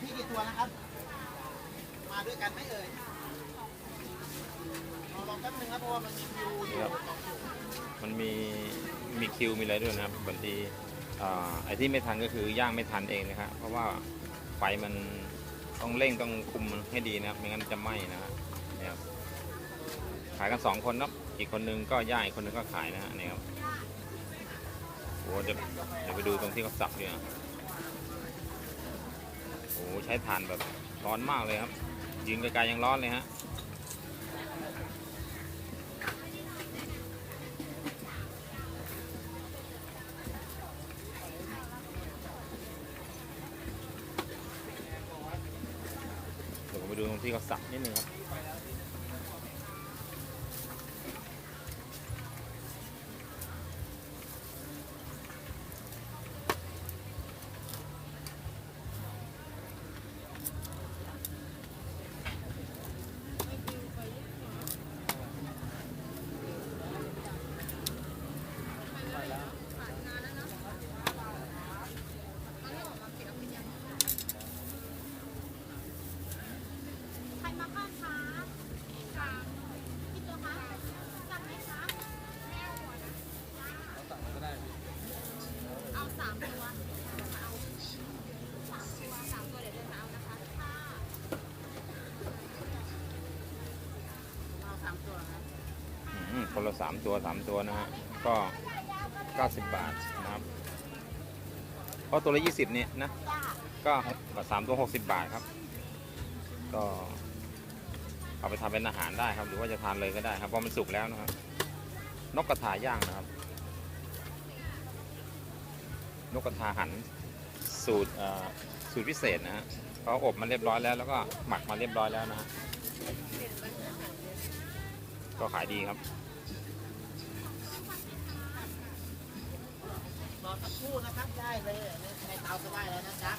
พี่กี่ตัวนะครับ มาด้วยกันไม่เอ่ยลองแป๊บนึงครับเพราะว่ามันมีคิวอยู่สองคิวมันมีมีคิวมีอะไรด้วยนะครับบางทีอ่าไอ้ที่ไม่ทันก็คือย่างไม่ทันเองนะครับเพราะว่าไฟมันต้องเร่งต้องคุมมันให้ดีนะครับไม่งั้นจะไหม้นะครับขายกันสองคนนาะอีกคนนึงก็ย่างอีกคนนึงก็ขายนะฮะนี่ครับโหเดี๋ยวเดี๋ยวไปดูตรงที่เขาสับเนี่ย อ้ใช้ถ่านแบบร้อนมากเลยครับ ยืนไกลๆยังร้อนเลยฮะเดี๋ยวผมไปดูตรงที่เขาสับนิดนึงครับ ใครมาบ้างคะสามพี่ตัวคะสั่งไหมคะแม่หัวนะเอาสามตัวเอาสามตัวสามตัวเดี๋ยวเดินมาเอานะคะค่ะ เอาสามตัวครับ อืม คนละสามตัวสามตัวนะฮะก็90บาทนะครับเพราะตัวละ20เนี่ยนะก็ก็สามตัว60บาทครับ ก็เอาไปทำเป็นอาหารได้ครับ หรือว่าจะทานเลยก็ได้ครับเพราะมันสุกแล้วนะครับนกกระทาย่างนะครับ นกกระทาหันสูตรอ่อสูตรพิเศษนะฮะเขาอบมาเรียบร้อยแล้วแล้วก็หมักมาเรียบร้อยแล้วนะฮะก็ขายดีครับ อสักครู่นะครับได้เลยในเตาก็ได้แล้วนะจ๊ะ